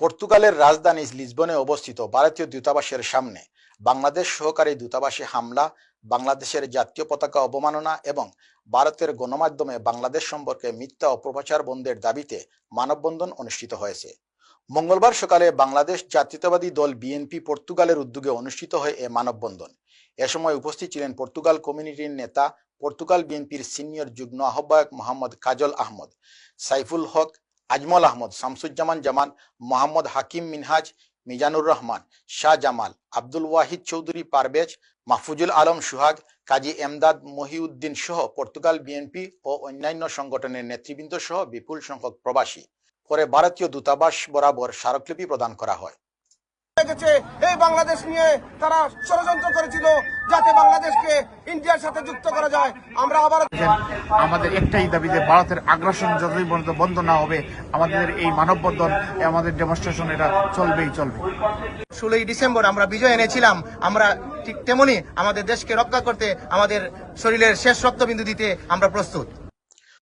পর্তুগালের রাজধানী লিসবনে অবস্থিত ভারতীয় দূতাবাসের সামনে বাংলাদেশ সহকারী দূতাবাসে হামলা, বাংলাদেশের জাতীয় পতাকা অবমাননা এবং ভারতের গণমাধ্যমে বাংলাদেশ সম্পর্কে মিথ্যা অপপ্রচার বন্ধের দাবিতে মানববন্ধন অনুষ্ঠিত হয়েছে। মঙ্গলবার সকালে বাংলাদেশ জাতীয়তাবাদী দল বিএনপি পর্তুগালের উদ্যোগে অনুষ্ঠিত হয় এ মানববন্ধন। এ সময় উপস্থিত ছিলেন পর্তুগাল কমিউনিটির নেতা, পর্তুগাল বিএনপির সিনিয়র যুগ্ম আহ্বায়ক মোহাম্মদ কাজল আহমদ, সাইফুল হক আজমল আহমদ, শামসুজ্জামান জামান, মোহাম্মদ হাকিম মিনহাজ, মিজানুর রহমান, শাহ জামাল, আব্দুল ওয়াহিদ চৌধুরী পারভেজ, মাহফুজুল আলম সুহাগ, কাজী এমদাদ মহিউদ্দিন সহ পর্তুগাল বিএনপি ও অন্যান্য সংগঠনের নেতৃবৃন্দ সহ বিপুল সংখ্যক প্রবাসী। পরে ভারতীয় দূতাবাস বরাবর স্মারকলিপি প্রদান করা হয়। এই বাংলাদেশ নিয়ে তারা ষড়যন্ত্র করেছিল যাতে বাংলাদেশকে ইন্ডিয়ার সাথে যুক্ত করা যায়। আমরা আবার আমাদের একটাই দাবি যে ভারতের আগ্রাসন যতদিন পর্যন্ত বন্ধ না হবে আমাদের এই মানববন্ধন আমাদের ডেমনস্ট্রেশন এটা চলবেই চলবে। ষোলোই ডিসেম্বর আমরা বিজয় এনেছিলাম। আমরা ঠিক তেমনি আমাদের দেশকে রক্ষা করতে আমাদের শরীরের শেষ রক্তবিন্দু দিতে আমরা প্রস্তুত।